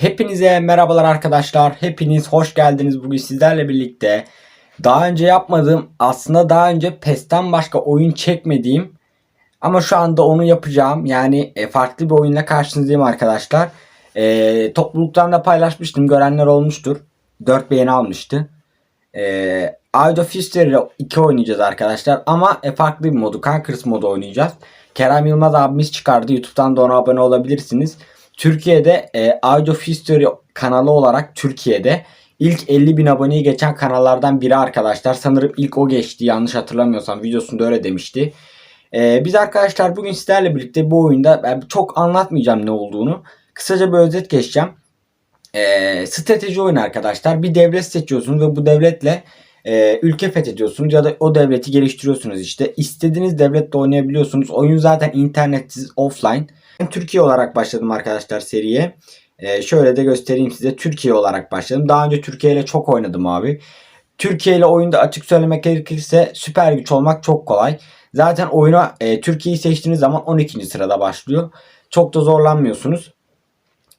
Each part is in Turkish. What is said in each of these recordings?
Hepinize merhabalar arkadaşlar. Hepiniz hoş geldiniz. Bugün sizlerle birlikte daha önce yapmadığım aslında daha önce PES'ten başka oyun çekmediğim ama şu anda onu yapacağım. Yani e, farklı bir oyunla karşınızdayım arkadaşlar. E, topluluktan da paylaşmıştım. Görenler olmuştur. 4 beğeni almıştı. E, Age of History 2 oynayacağız arkadaşlar. Ama e, farklı bir modu. Conquerors modu oynayacağız. Kerem Yılmaz abimiz çıkardı. YouTube'dan da ona abone olabilirsiniz. Türkiye'de e, of History kanalı olarak Türkiye'de ilk 50 bin aboneyi geçen kanallardan biri arkadaşlar. Sanırım ilk o geçti yanlış hatırlamıyorsam videosunda öyle demişti. E, biz arkadaşlar bugün sizlerle birlikte bu oyunda ben çok anlatmayacağım ne olduğunu. Kısaca bir özet geçeceğim. E, strateji oyunu arkadaşlar. Bir devlet seçiyorsunuz ve bu devletle e, ülke fethediyorsunuz ya da o devleti geliştiriyorsunuz işte. İstediğiniz devletle oynayabiliyorsunuz. Oyun zaten internetsiz offline. Ben Türkiye olarak başladım arkadaşlar seriye. Ee, şöyle de göstereyim size. Türkiye olarak başladım. Daha önce Türkiye ile çok oynadım abi. Türkiye ile oyunda açık söylemek gerekirse süper güç olmak çok kolay. Zaten oyuna e, Türkiye'yi seçtiğiniz zaman 12. sırada başlıyor. Çok da zorlanmıyorsunuz.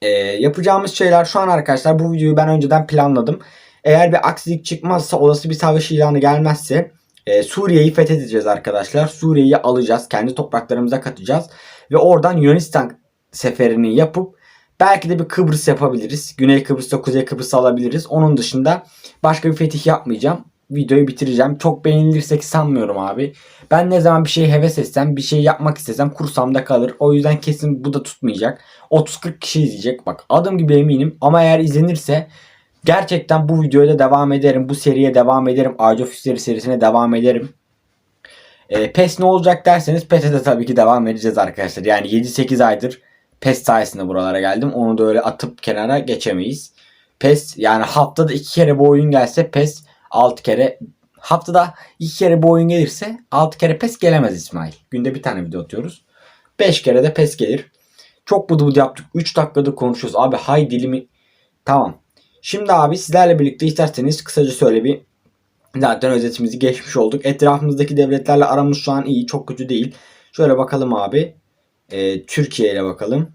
E, yapacağımız şeyler şu an arkadaşlar bu videoyu ben önceden planladım. Eğer bir aksilik çıkmazsa olası bir savaş ilanı gelmezse e, Suriye'yi fethedeceğiz arkadaşlar. Suriye'yi alacağız. Kendi topraklarımıza katacağız. Ve oradan Yunanistan seferini yapıp belki de bir Kıbrıs yapabiliriz. Güney Kıbrıs'ta Kuzey Kıbrıs alabiliriz. Onun dışında başka bir fetih yapmayacağım. Videoyu bitireceğim. Çok beğenilirse ki sanmıyorum abi. Ben ne zaman bir şey heves etsem, bir şey yapmak istesem kursamda kalır. O yüzden kesin bu da tutmayacak. 30-40 kişi izleyecek. Bak adım gibi eminim. Ama eğer izlenirse gerçekten bu videoya da devam ederim. Bu seriye devam ederim. Age of History serisine devam ederim. E, PES ne olacak derseniz PES'e de tabii ki devam edeceğiz arkadaşlar. Yani 7-8 aydır PES sayesinde buralara geldim. Onu da öyle atıp kenara geçemeyiz. PES yani haftada 2 kere bu oyun gelse PES 6 kere haftada 2 kere bu oyun gelirse 6 kere PES gelemez İsmail. Günde bir tane video atıyoruz. 5 kere de PES gelir. Çok bıdı bıdı yaptık. 3 dakikada konuşuyoruz. Abi hay dilimi. Tamam. Şimdi abi sizlerle birlikte isterseniz kısaca söyle bir Zaten özetimizi geçmiş olduk. Etrafımızdaki devletlerle aramız şu an iyi. Çok kötü değil. Şöyle bakalım abi. Ee, Türkiye ile bakalım.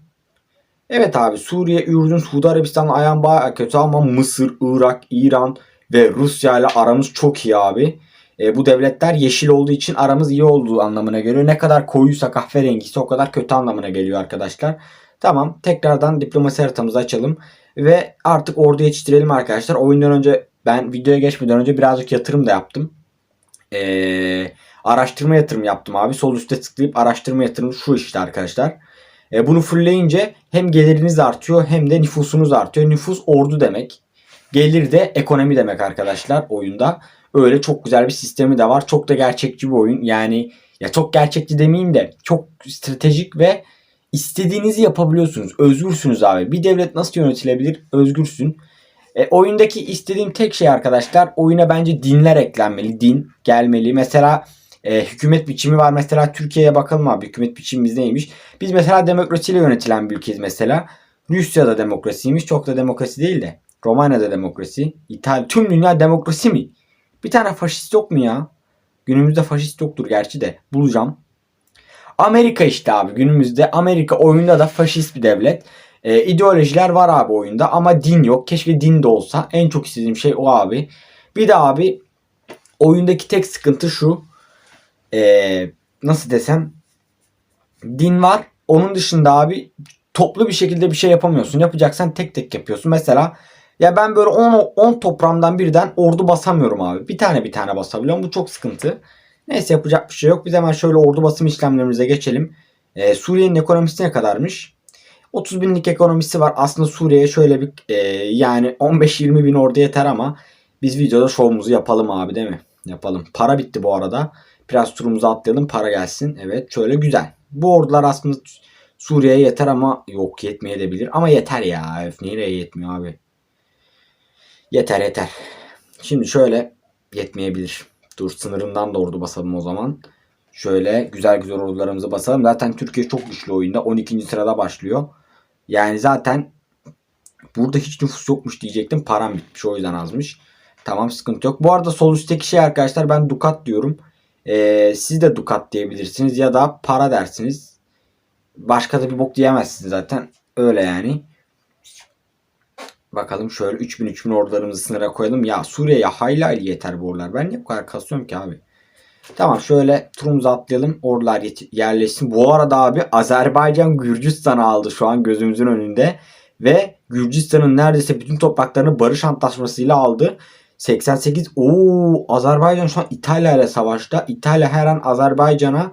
Evet abi Suriye, Ürdün, Suudi Arabistan'la ayağın bayağı kötü ama Mısır, Irak, İran ve Rusya ile aramız çok iyi abi. E, bu devletler yeşil olduğu için aramız iyi olduğu anlamına geliyor. Ne kadar koyuysa kahverengiyse o kadar kötü anlamına geliyor arkadaşlar. Tamam tekrardan diplomasi haritamızı açalım. Ve artık ordu yetiştirelim arkadaşlar. Oyundan önce ben videoya geçmeden önce birazcık yatırım da yaptım. Ee, araştırma yatırım yaptım abi. Sol üstte tıklayıp araştırma yatırım şu işte arkadaşlar. Ee, bunu fullleyince hem geliriniz artıyor hem de nüfusunuz artıyor. Nüfus ordu demek. Gelir de ekonomi demek arkadaşlar oyunda. Öyle çok güzel bir sistemi de var. Çok da gerçekçi bir oyun. Yani ya çok gerçekçi demeyeyim de çok stratejik ve istediğinizi yapabiliyorsunuz. Özgürsünüz abi. Bir devlet nasıl yönetilebilir? Özgürsün. E, oyundaki istediğim tek şey arkadaşlar oyuna bence dinler eklenmeli. Din gelmeli. Mesela e, hükümet biçimi var. Mesela Türkiye'ye bakalım abi hükümet biçimimiz neymiş. Biz mesela demokrasiyle yönetilen bir ülkeyiz mesela. Rusya'da demokrasiymiş. Çok da demokrasi değil de. Romanya'da demokrasi. İtalya. Tüm dünya demokrasi mi? Bir tane faşist yok mu ya? Günümüzde faşist yoktur gerçi de. Bulacağım. Amerika işte abi günümüzde Amerika oyunda da faşist bir devlet. E, ideolojiler var abi oyunda ama din yok. Keşke din de olsa. En çok istediğim şey o abi. Bir de abi oyundaki tek sıkıntı şu. E, nasıl desem din var. Onun dışında abi toplu bir şekilde bir şey yapamıyorsun. Yapacaksan tek tek yapıyorsun. Mesela ya ben böyle 10 10 toprağımdan birden ordu basamıyorum abi. Bir tane bir tane basabiliyorum. Bu çok sıkıntı. Neyse yapacak bir şey yok. Biz hemen şöyle ordu basım işlemlerimize geçelim. Ee, Suriye'nin ekonomisi ne kadarmış? 30 binlik ekonomisi var. Aslında Suriye'ye şöyle bir e, yani 15-20 bin ordu yeter ama biz videoda şovumuzu yapalım abi değil mi? Yapalım. Para bitti bu arada. Biraz turumuzu atlayalım para gelsin. Evet şöyle güzel. Bu ordular aslında Suriye'ye yeter ama yok yetmeyebilir. Ama yeter ya. Öf, nereye yetmiyor abi? Yeter yeter. Şimdi şöyle yetmeyebilir. Dur sınırından da ordu basalım o zaman. Şöyle güzel güzel ordularımızı basalım. Zaten Türkiye çok güçlü oyunda. 12. sırada başlıyor. Yani zaten burada hiç nüfus yokmuş diyecektim. Param bitmiş o yüzden azmış. Tamam sıkıntı yok. Bu arada sol üstteki şey arkadaşlar ben dukat diyorum. Ee, siz de dukat diyebilirsiniz ya da para dersiniz. Başka da bir bok diyemezsiniz zaten. Öyle yani. Bakalım şöyle 3000 3000 ordularımızı sınıra koyalım. Ya Suriye'ye hayli hayli yeter bu ordular. Ben niye bu kadar kasıyorum ki abi? Tamam şöyle turumuzu atlayalım. Ordular yerleşsin. Bu arada abi Azerbaycan Gürcistan'ı aldı şu an gözümüzün önünde. Ve Gürcistan'ın neredeyse bütün topraklarını barış antlaşmasıyla aldı. 88 Oo Azerbaycan şu an İtalya ile savaşta. İtalya her an Azerbaycan'a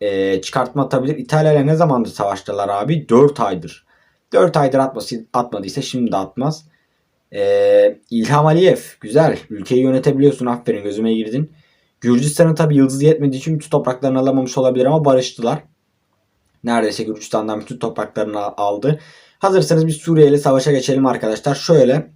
e, çıkartma atabilir. İtalya ile ne zamandır savaştılar abi? 4 aydır. 4 aydır atması, atmadıysa şimdi de atmaz. E, İlham Aliyev güzel. Ülkeyi yönetebiliyorsun. Aferin gözüme girdin. Gürcistan'ın tabi yıldızı yetmediği için bütün topraklarını alamamış olabilir ama barıştılar. Neredeyse Gürcistan'dan bütün topraklarını aldı. Hazırsanız biz Suriye ile savaşa geçelim arkadaşlar. Şöyle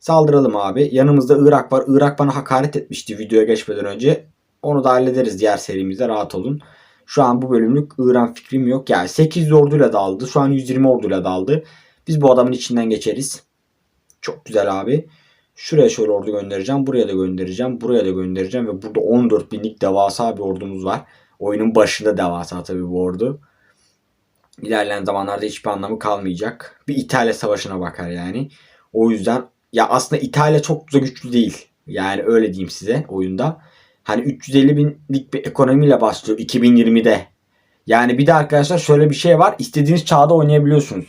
saldıralım abi. Yanımızda Irak var. Irak bana hakaret etmişti videoya geçmeden önce. Onu da hallederiz diğer serimizde rahat olun. Şu an bu bölümlük İran fikrim yok. Yani 800 orduyla daldı. Şu an 120 orduyla daldı. Biz bu adamın içinden geçeriz. Çok güzel abi. Şuraya şöyle ordu göndereceğim. Buraya da göndereceğim. Buraya da göndereceğim. Ve burada 14 binlik devasa bir ordumuz var. Oyunun başında devasa tabii bu ordu. İlerleyen zamanlarda hiçbir anlamı kalmayacak. Bir İtalya savaşına bakar yani. O yüzden ya aslında İtalya çok da güçlü değil. Yani öyle diyeyim size oyunda. Hani 350 binlik bir ekonomiyle başlıyor 2020'de. Yani bir de arkadaşlar şöyle bir şey var. İstediğiniz çağda oynayabiliyorsunuz.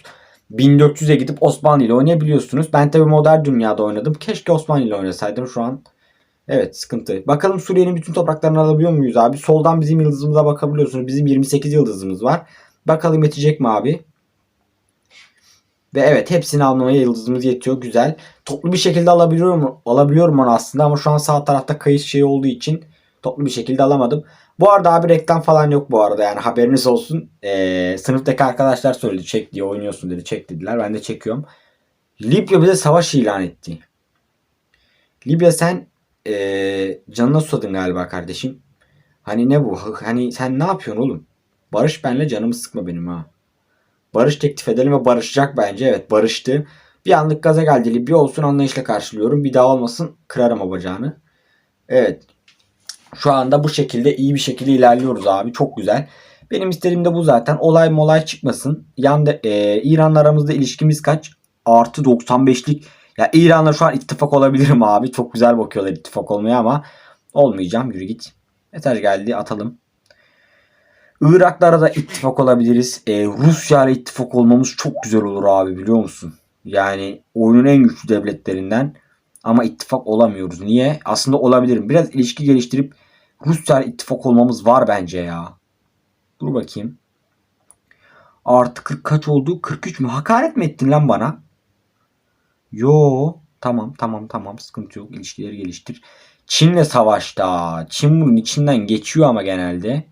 1400'e gidip Osmanlı ile oynayabiliyorsunuz. Ben tabi modern dünyada oynadım. Keşke Osmanlı ile oynasaydım şu an. Evet sıkıntı. Bakalım Suriye'nin bütün topraklarını alabiliyor muyuz abi? Soldan bizim yıldızımıza bakabiliyorsunuz. Bizim 28 yıldızımız var. Bakalım yetecek mi abi? Ve evet hepsini almaya yıldızımız yetiyor. Güzel. Toplu bir şekilde alabiliyorum, alabiliyorum onu aslında ama şu an sağ tarafta kayıt şey olduğu için toplu bir şekilde alamadım. Bu arada abi reklam falan yok bu arada yani haberiniz olsun. Ee, sınıftaki arkadaşlar söyledi çek diye oynuyorsun dedi çek dediler. Ben de çekiyorum. Libya bize savaş ilan etti. Libya sen ee, canına susadın galiba kardeşim. Hani ne bu? Hani sen ne yapıyorsun oğlum? Barış benle canımı sıkma benim ha. Barış teklif edelim ve barışacak bence. Evet barıştı. Bir anlık gaza geldi Libya olsun anlayışla karşılıyorum. Bir daha olmasın kırarım o bacağını. Evet. Şu anda bu şekilde iyi bir şekilde ilerliyoruz abi. Çok güzel. Benim istediğim de bu zaten. Olay molay çıkmasın. Yanda, e, İran'la aramızda ilişkimiz kaç? Artı 95'lik. Ya İran'la şu an ittifak olabilirim abi. Çok güzel bakıyorlar ittifak olmaya ama olmayacağım. Yürü git. Mesaj geldi atalım. Irak'lara da ittifak olabiliriz. Ee, Rusya ile ittifak olmamız çok güzel olur abi biliyor musun? Yani oyunun en güçlü devletlerinden ama ittifak olamıyoruz. Niye? Aslında olabilirim. Biraz ilişki geliştirip Rusya ittifak olmamız var bence ya. Dur bakayım. Artı 40 kaç oldu? 43 mü? Hakaret mi ettin lan bana? Yo. Tamam tamam tamam sıkıntı yok. İlişkileri geliştir. Çin'le savaşta. Çin bunun içinden geçiyor ama genelde.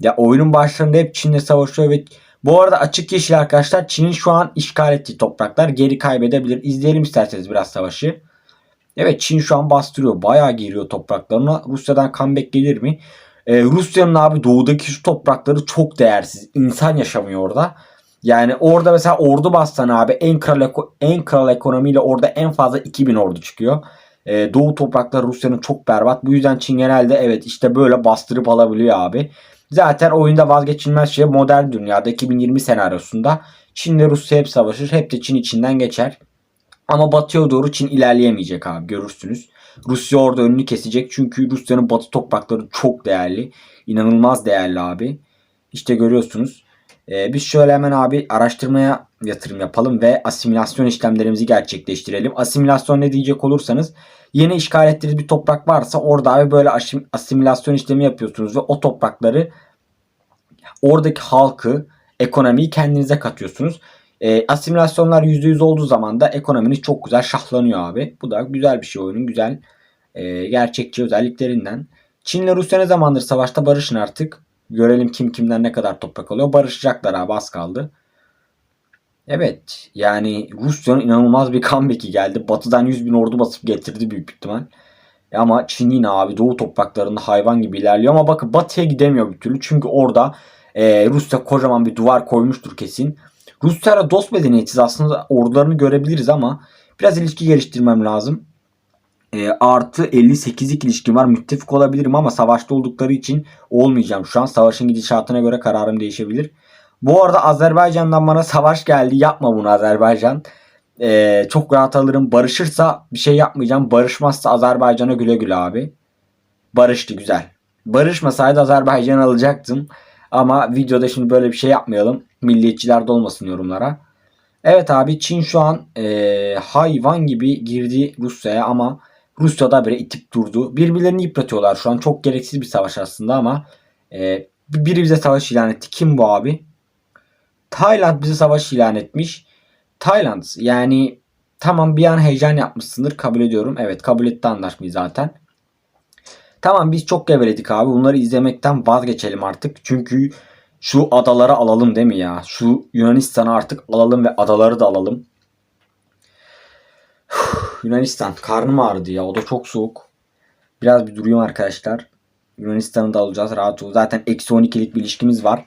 Ya oyunun başlarında hep Çin'le savaşıyor ve bu arada açık yeşil arkadaşlar Çin'in şu an işgal ettiği topraklar geri kaybedebilir. İzleyelim isterseniz biraz savaşı. Evet Çin şu an bastırıyor. Bayağı giriyor topraklarına. Rusya'dan comeback gelir mi? Ee, Rusya'nın abi doğudaki şu toprakları çok değersiz. İnsan yaşamıyor orada. Yani orada mesela ordu bassan abi en kral, en kral ekonomiyle orada en fazla 2000 ordu çıkıyor. Ee, doğu toprakları Rusya'nın çok berbat. Bu yüzden Çin genelde evet işte böyle bastırıp alabiliyor abi. Zaten oyunda vazgeçilmez şey modern dünyada 2020 senaryosunda Çin ve Rusya hep savaşır. Hep de Çin içinden geçer. Ama batıya doğru Çin ilerleyemeyecek abi görürsünüz. Rusya orada önünü kesecek. Çünkü Rusya'nın batı toprakları çok değerli. İnanılmaz değerli abi. İşte görüyorsunuz. Ee, biz şöyle hemen abi araştırmaya yatırım yapalım ve asimilasyon işlemlerimizi gerçekleştirelim. Asimilasyon ne diyecek olursanız yeni işgal ettiğiniz bir toprak varsa orada abi böyle asimilasyon işlemi yapıyorsunuz ve o toprakları oradaki halkı, ekonomiyi kendinize katıyorsunuz. E, asimilasyonlar %100 olduğu zaman da ekonominiz çok güzel şahlanıyor abi. Bu da güzel bir şey oyunun güzel e, gerçekçi özelliklerinden. Çin'le Rusya ne zamandır savaşta barışın artık. Görelim kim kimden ne kadar toprak alıyor. Barışacaklar abi az kaldı. Evet yani Rusya'nın inanılmaz bir comeback'i geldi. Batı'dan 100 bin ordu basıp getirdi büyük ihtimal. Ama Çin yine abi doğu topraklarında hayvan gibi ilerliyor. Ama bakın batıya gidemiyor bir türlü. Çünkü orada e, Rusya kocaman bir duvar koymuştur kesin. Rusya'yla dost medeniyetiz aslında ordularını görebiliriz ama biraz ilişki geliştirmem lazım. E, artı 58'lik ilişkim var. Müttefik olabilirim ama savaşta oldukları için olmayacağım. Şu an savaşın gidişatına göre kararım değişebilir. Bu arada Azerbaycan'dan bana savaş geldi. Yapma bunu Azerbaycan. Ee, çok rahat alırım. Barışırsa bir şey yapmayacağım. Barışmazsa Azerbaycan'a güle güle abi. Barıştı güzel. Barışmasaydı Azerbaycan alacaktım. Ama videoda şimdi böyle bir şey yapmayalım. Milliyetçiler de olmasın yorumlara. Evet abi Çin şu an e, hayvan gibi girdi Rusya'ya ama Rusya'da böyle itip durdu. Birbirlerini yıpratıyorlar şu an. Çok gereksiz bir savaş aslında ama e, biri bize savaş ilan etti. Kim bu abi? Tayland bize savaş ilan etmiş. Tayland yani tamam bir an heyecan yapmışsındır kabul ediyorum. Evet kabul etti anlaşmayı zaten. Tamam biz çok geveledik abi. Bunları izlemekten vazgeçelim artık. Çünkü şu adaları alalım değil mi ya? Şu Yunanistan'ı artık alalım ve adaları da alalım. Yunanistan karnım ağrıdı ya. O da çok soğuk. Biraz bir duruyum arkadaşlar. Yunanistan'ı da alacağız rahat ol. Zaten eksi 12'lik bir ilişkimiz var.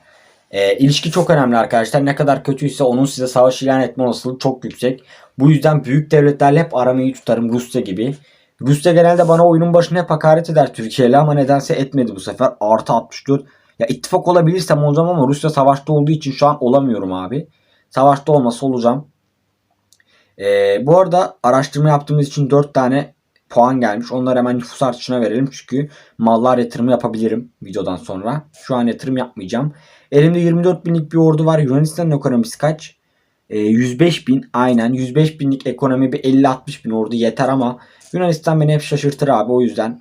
E, ilişki çok önemli arkadaşlar. Ne kadar kötüyse onun size savaş ilan etme olasılığı çok yüksek. Bu yüzden büyük devletlerle hep aramayı tutarım Rusya gibi. Rusya genelde bana oyunun başına hep hakaret eder Türkiye'yle ama nedense etmedi bu sefer. Artı 64. Ya ittifak olabilirsem olacağım ama Rusya savaşta olduğu için şu an olamıyorum abi. Savaşta olmasa olacağım. Ee, bu arada araştırma yaptığımız için 4 tane puan gelmiş. Onları hemen nüfus artışına verelim. Çünkü mallar yatırımı yapabilirim videodan sonra. Şu an yatırım yapmayacağım. Elimde 24 binlik bir ordu var. Yunanistan'ın ekonomisi kaç? Ee, 105 bin aynen. 105 binlik ekonomi bir 50-60 bin ordu yeter ama Yunanistan beni hep şaşırtır abi. O yüzden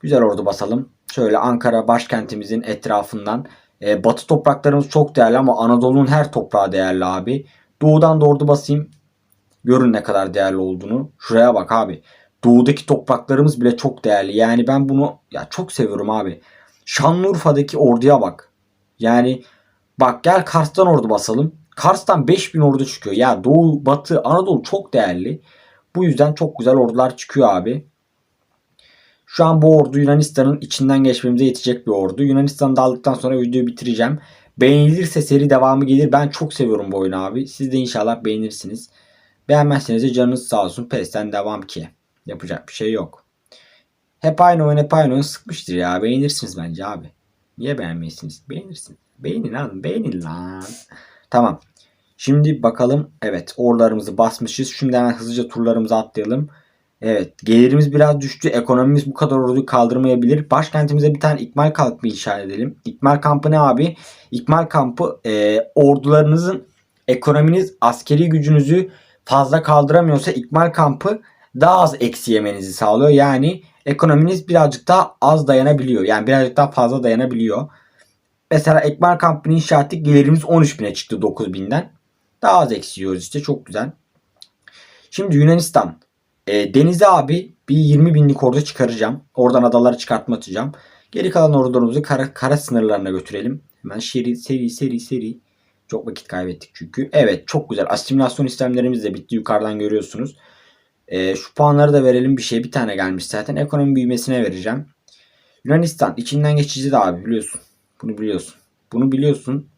güzel ordu basalım. Şöyle Ankara başkentimizin etrafından. Ee, batı topraklarımız çok değerli ama Anadolu'nun her toprağı değerli abi. Doğudan da ordu basayım. Görün ne kadar değerli olduğunu. Şuraya bak abi. Doğudaki topraklarımız bile çok değerli. Yani ben bunu ya çok seviyorum abi. Şanlıurfa'daki orduya bak. Yani bak gel Kars'tan ordu basalım. Kars'tan 5000 ordu çıkıyor. Ya Doğu, Batı, Anadolu çok değerli. Bu yüzden çok güzel ordular çıkıyor abi. Şu an bu ordu Yunanistan'ın içinden geçmemize yetecek bir ordu. Yunanistan'ı da aldıktan sonra videoyu bitireceğim. Beğenilirse seri devamı gelir. Ben çok seviyorum bu oyunu abi. Siz de inşallah beğenirsiniz. Beğenmezseniz de canınız sağ olsun. PES'ten devam ki. Yapacak bir şey yok. Hep aynı oyun hep aynı oyun sıkmıştır ya. Beğenirsiniz bence abi. Niye beğenmeyesiniz? Beğenirsiniz. Beğenin lan. Beğenin lan. Tamam. Şimdi bakalım. Evet orlarımızı basmışız. Şimdi hemen hızlıca turlarımızı atlayalım. Evet gelirimiz biraz düştü. Ekonomimiz bu kadar orduyu kaldırmayabilir. Başkentimize bir tane ikmal kampı inşa edelim. İkmal kampı ne abi? İkmal kampı e, ordularınızın ekonominiz askeri gücünüzü fazla kaldıramıyorsa ikmal kampı daha az eksi yemenizi sağlıyor. Yani ekonominiz birazcık daha az dayanabiliyor. Yani birazcık daha fazla dayanabiliyor. Mesela ikmal kampını inşa ettik. Gelirimiz 13 bine çıktı 9 binden. Daha az eksiyoruz işte çok güzel. Şimdi Yunanistan. E, denize abi bir 20 binlik ordu çıkaracağım. Oradan adaları çıkartma atacağım. Geri kalan ordularımızı kara, kara sınırlarına götürelim. Hemen seri seri seri seri. Çok vakit kaybettik çünkü. Evet çok güzel. Asimilasyon sistemlerimiz de bitti. Yukarıdan görüyorsunuz. E, şu puanları da verelim bir şey. Bir tane gelmiş zaten. Ekonomi büyümesine vereceğim. Yunanistan içinden geçici de abi biliyorsun. Bunu biliyorsun. Bunu biliyorsun.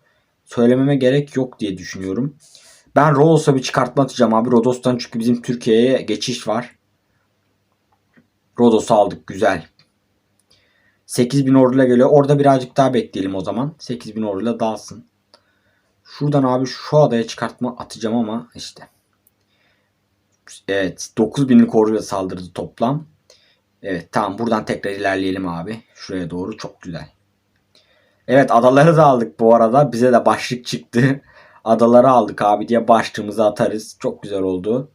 Söylememe gerek yok diye düşünüyorum. Ben Rodos'a bir çıkartma atacağım abi. Rodos'tan çünkü bizim Türkiye'ye geçiş var. Rodos'u aldık güzel. 8000 orduyla geliyor. Orada birazcık daha bekleyelim o zaman. 8000 orduyla dağılsın. Şuradan abi şu adaya çıkartma atacağım ama işte. Evet 9000'lik orduyla saldırdı toplam. Evet tamam buradan tekrar ilerleyelim abi. Şuraya doğru çok güzel. Evet adaları da aldık bu arada. Bize de başlık çıktı. Adaları aldık abi diye başlığımızı atarız. Çok güzel oldu.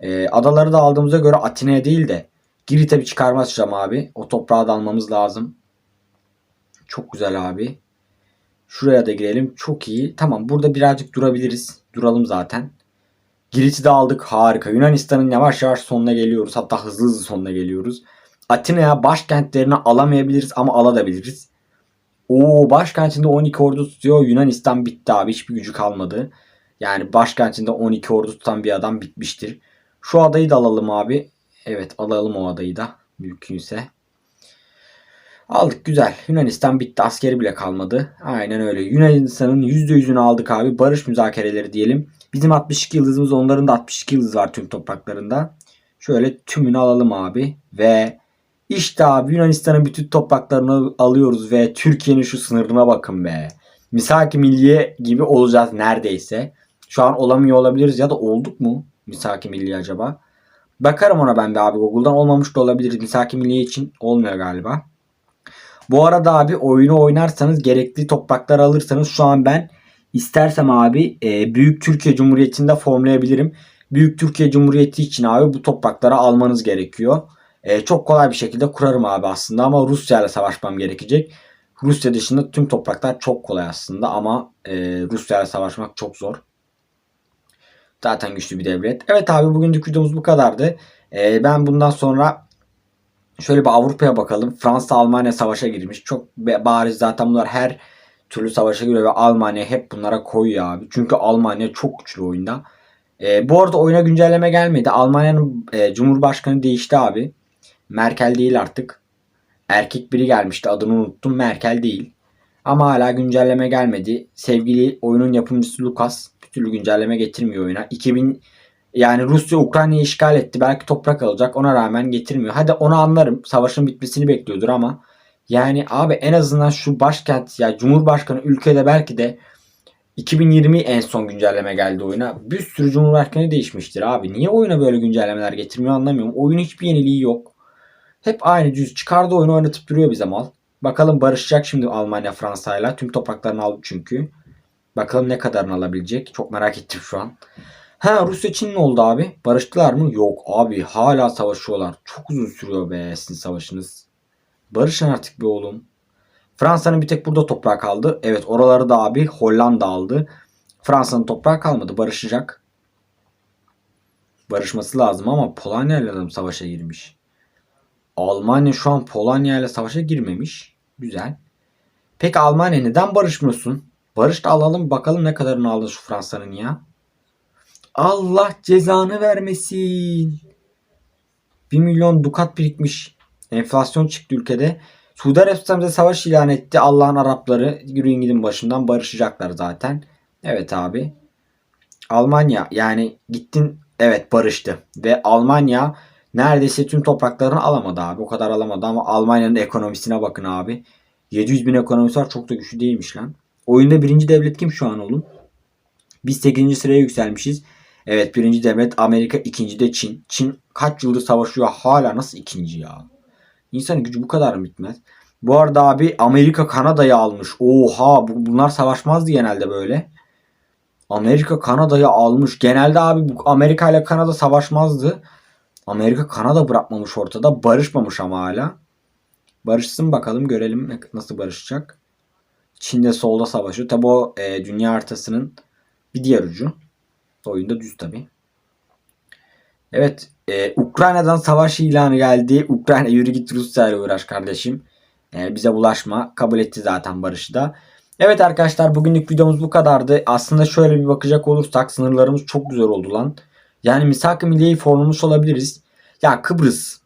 Ee, adaları da aldığımıza göre Atina'ya değil de Girit'e bir çıkarma açacağım abi. O toprağı da almamız lazım. Çok güzel abi. Şuraya da girelim. Çok iyi. Tamam burada birazcık durabiliriz. Duralım zaten. Girit'i de aldık. Harika. Yunanistan'ın yavaş yavaş sonuna geliyoruz. Hatta hızlı hızlı sonuna geliyoruz. Atina'ya başkentlerini alamayabiliriz ama alabiliriz. O başkentinde 12 ordu tutuyor. Yunanistan bitti abi. Hiçbir gücü kalmadı. Yani başkentinde 12 ordu tutan bir adam bitmiştir. Şu adayı da alalım abi. Evet alalım o adayı da. Mümkünse. Aldık güzel. Yunanistan bitti. Askeri bile kalmadı. Aynen öyle. Yunanistan'ın %100'ünü aldık abi. Barış müzakereleri diyelim. Bizim 62 yıldızımız onların da 62 yıldız var tüm topraklarında. Şöyle tümünü alalım abi. Ve işte abi Yunanistan'ın bütün topraklarını alıyoruz ve Türkiye'nin şu sınırına bakın be. Misaki Milliye gibi olacağız neredeyse. Şu an olamıyor olabiliriz ya da olduk mu? Misaki Milli acaba? Bakarım ona ben bir abi Google'dan olmamış da olabilir. Misaki Milli için olmuyor galiba. Bu arada abi oyunu oynarsanız gerekli topraklar alırsanız şu an ben istersem abi e, Büyük Türkiye Cumhuriyeti'nde formlayabilirim. Büyük Türkiye Cumhuriyeti için abi bu toprakları almanız gerekiyor. E, çok kolay bir şekilde kurarım abi aslında ama Rusya ile savaşmam gerekecek. Rusya dışında tüm topraklar çok kolay aslında ama e, Rusya ile savaşmak çok zor. Zaten güçlü bir devlet. Evet abi bugünkü videomuz bu kadardı. E, ben bundan sonra şöyle bir Avrupa'ya bakalım. Fransa Almanya savaşa girmiş. Çok bariz zaten bunlar her türlü savaşa giriyor ve Almanya hep bunlara koyuyor abi. Çünkü Almanya çok güçlü oyunda. E, bu arada oyuna güncelleme gelmedi. Almanya'nın e, Cumhurbaşkanı değişti abi. Merkel değil artık. Erkek biri gelmişti adını unuttum. Merkel değil. Ama hala güncelleme gelmedi. Sevgili oyunun yapımcısı Lucas bir türlü güncelleme getirmiyor oyuna. 2000 yani Rusya Ukrayna'yı işgal etti. Belki toprak alacak. Ona rağmen getirmiyor. Hadi onu anlarım. Savaşın bitmesini bekliyordur ama yani abi en azından şu başkent ya Cumhurbaşkanı ülkede belki de 2020 en son güncelleme geldi oyuna. Bir sürü Cumhurbaşkanı değişmiştir abi. Niye oyuna böyle güncellemeler getirmiyor anlamıyorum. Oyun hiçbir yeniliği yok. Hep aynı düz çıkardı oyunu oynatıp duruyor bize mal. Bakalım barışacak şimdi Almanya Fransa'yla. Tüm topraklarını aldı çünkü. Bakalım ne kadarını alabilecek. Çok merak ettim şu an. Ha Rusya Çin ne oldu abi? Barıştılar mı? Yok abi hala savaşıyorlar. Çok uzun sürüyor be sizin savaşınız. Barışın artık be oğlum. Fransa'nın bir tek burada toprağı kaldı. Evet oraları da abi Hollanda aldı. Fransa'nın toprağı kalmadı. Barışacak. Barışması lazım ama Polonya ile savaşa girmiş. Almanya şu an Polonya ile savaşa girmemiş. Güzel. Peki Almanya neden barışmıyorsun? Barış da alalım bakalım ne kadarını aldı şu Fransa'nın ya. Allah cezanı vermesin. 1 milyon dukat birikmiş. Enflasyon çıktı ülkede. Suudi Arabistan bize savaş ilan etti. Allah'ın Arapları yürüyün gidin başından barışacaklar zaten. Evet abi. Almanya yani gittin evet barıştı. Ve Almanya neredeyse tüm topraklarını alamadı abi. O kadar alamadı ama Almanya'nın ekonomisine bakın abi. 700 bin ekonomisi var çok da güçlü değilmiş lan. Oyunda birinci devlet kim şu an oğlum? Biz 8. sıraya yükselmişiz. Evet birinci devlet Amerika ikinci de Çin. Çin kaç yıldır savaşıyor hala nasıl ikinci ya? İnsanın gücü bu kadar mı bitmez? Bu arada abi Amerika Kanada'yı almış. Oha bunlar savaşmazdı genelde böyle. Amerika Kanada'yı almış. Genelde abi bu Amerika ile Kanada savaşmazdı. Amerika Kanada bırakmamış ortada. Barışmamış ama hala. Barışsın bakalım görelim nasıl barışacak. Çin'de solda savaşıyor. Tabi o e, dünya haritasının bir diğer ucu. Oyunda düz tabi. Evet e, Ukrayna'dan savaş ilanı geldi. Ukrayna yürü git Rusya ile uğraş kardeşim. Yani bize bulaşma. Kabul etti zaten barışı da. Evet arkadaşlar bugünlük videomuz bu kadardı. Aslında şöyle bir bakacak olursak sınırlarımız çok güzel oldu lan. Yani misak-ı milliyeyi formlamış olabiliriz. Ya Kıbrıs.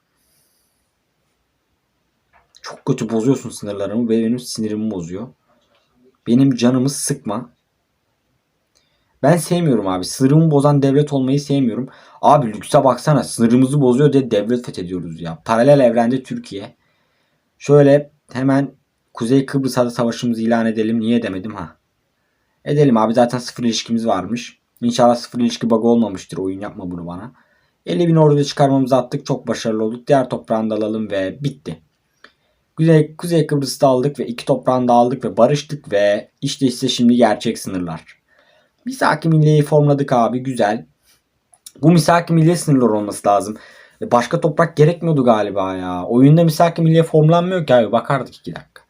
Çok kötü bozuyorsun sınırlarımı ve benim sinirimi bozuyor. Benim canımı sıkma. Ben sevmiyorum abi. Sınırımı bozan devlet olmayı sevmiyorum. Abi lükse baksana sınırımızı bozuyor diye devlet fethediyoruz ya. Paralel evrende Türkiye. Şöyle hemen Kuzey Kıbrıs'ta savaşımızı ilan edelim. Niye demedim ha? Edelim abi zaten sıfır ilişkimiz varmış. İnşallah sıfır ilişki bug olmamıştır. Oyun yapma bunu bana. 50 bin orduda çıkarmamızı attık. Çok başarılı olduk. Diğer toprağını da alalım ve bitti. Kuzey, Kuzey Kıbrıs'ta aldık ve iki toprağını da aldık ve barıştık ve işte ise şimdi gerçek sınırlar. Misaki milliyeyi formladık abi güzel. Bu misaki milliye sınırlar olması lazım. Başka toprak gerekmiyordu galiba ya. Oyunda misaki milliye formlanmıyor ki abi. Bakardık iki dakika.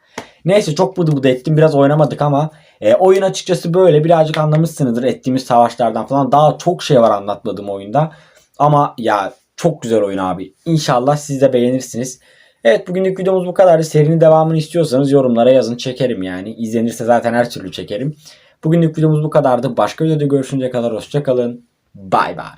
Neyse çok bıdı bıdı ettim. Biraz oynamadık ama e, oyun açıkçası böyle. Birazcık anlamışsınızdır ettiğimiz savaşlardan falan. Daha çok şey var anlatmadığım oyunda. Ama ya çok güzel oyun abi. İnşallah siz de beğenirsiniz. Evet bugünlük videomuz bu kadardı. Serinin devamını istiyorsanız yorumlara yazın çekerim yani. İzlenirse zaten her türlü çekerim. Bugünlük videomuz bu kadardı. Başka videoda görüşünceye kadar hoşçakalın. Bay bay.